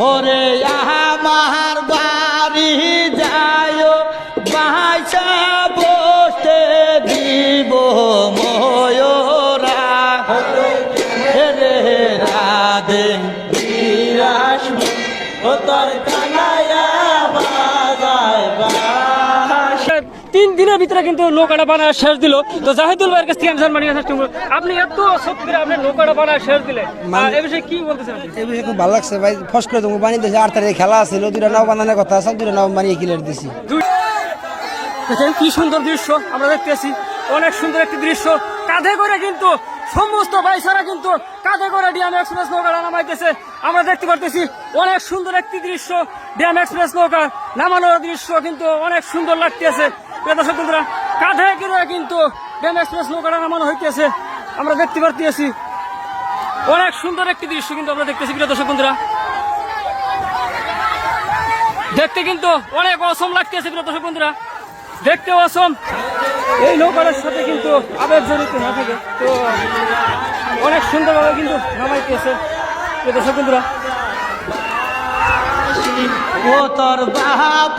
ওরে আমার বাড়ি যায় বাসা বসতে দিব ময়রা। রে রাধে বিরাস ও তোর কানায়া তিন দিনের ভিতরে কিন্তু নৌকাটা বানায় শেষ দিল। তো জাহিদুল ভাইয়ের কাছ থেকে আমি জানবার চেষ্টা করব আপনি এত সত্যি আপনি নৌকাটা বানায় শেষ দিলে মানে- এ বিষয়ে কি বলতেছেন এ বিষয়ে খুব ভালো লাগছে ভাই। ফস করে তোমাকে বানিয়ে দিয়েছে আট তারিখে খেলা আছিল দুটা নাও বানানোর কথা সব দুটা নাও বানিয়ে ক্লিয়ার দিছি। দেখেন কি সুন্দর দৃশ্য আমরা দেখতেছি। অনেক সুন্দর একটি দৃশ্য। কাঁধে করে কিন্তু সমস্ত বাইসারা কিন্তু কাঁধে করে ডিয়াম এক্সপ্রেস নৌকাটা নামাইতেছে। আমরা দেখতে পারতেছি অনেক সুন্দর একটি দৃশ্য। ডিয়াম এক্সপ্রেস নৌকা নামানোর দৃশ্য কিন্তু অনেক সুন্দর লাগতেছে। কিন্তু আমরা দেখতে পারতেছি। অনেক সুন্দর একটি দৃশ্য কিন্তু আমরা দেখতেছি, প্রিয় দর্শক বন্ধুরা। দেখতে কিন্তু অনেক অসম লাগতেছে, প্রিয় দর্শক বন্ধুরা। দেখতে অসম এই নৌকার সাথে কিন্তু আবেগ জড়িত না থাকে, তো অনেক সুন্দরভাবে কিন্তু নামাইতেছে, প্রিয় দর্শক বন্ধুরা। ও তোর বাপ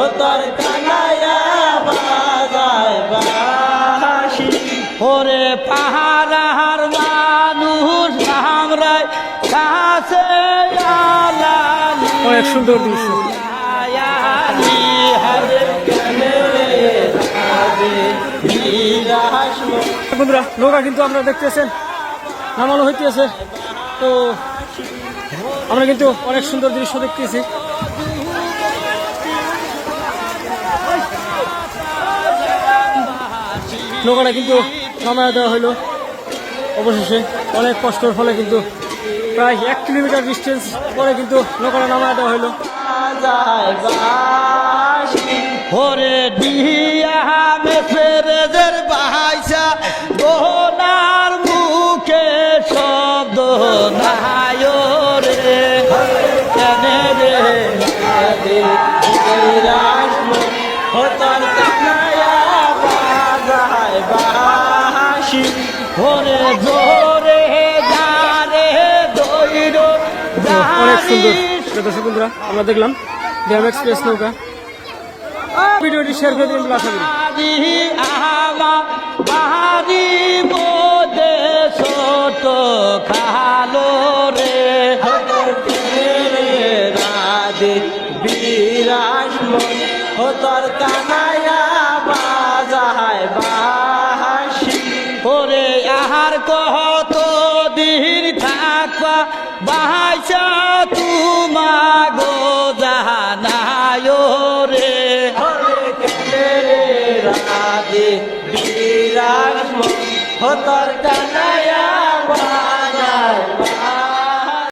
ও তোর কানায়া বাজায় বাসি ওরে পাহাড়ার মানুষ আমরাই কাছে অনেক সুন্দর দৃশ্য। বন্ধুরা নৌকা কিন্তু আপনারা দেখতেছেন নামানো হইতেছে। তো আমরা কিন্তু অনেক সুন্দর দৃশ্য দেখতেছি। নৌকাটা কিন্তু নামায় দেওয়া হলো অবশেষে অনেক কষ্টের ফলে কিন্তু প্রায় এক কিলোমিটার ডিস্টেন্স পরে কিন্তু নৌকাটা নামায় দেওয়া হলো বাহাইসা মুখে শব্দ দৈর অনেক সুন্দর। দর্শক বন্ধুরা আমরা দেখলাম ড্যাম এক্সপ্রেস নৌকা। ভিডিওটি শেয়ার করে দিন আশা করি। বাড়ি আমা বাড়ি বাহাইছা তুমা গো জানায় রে রাধে বিরাস মন কানায়া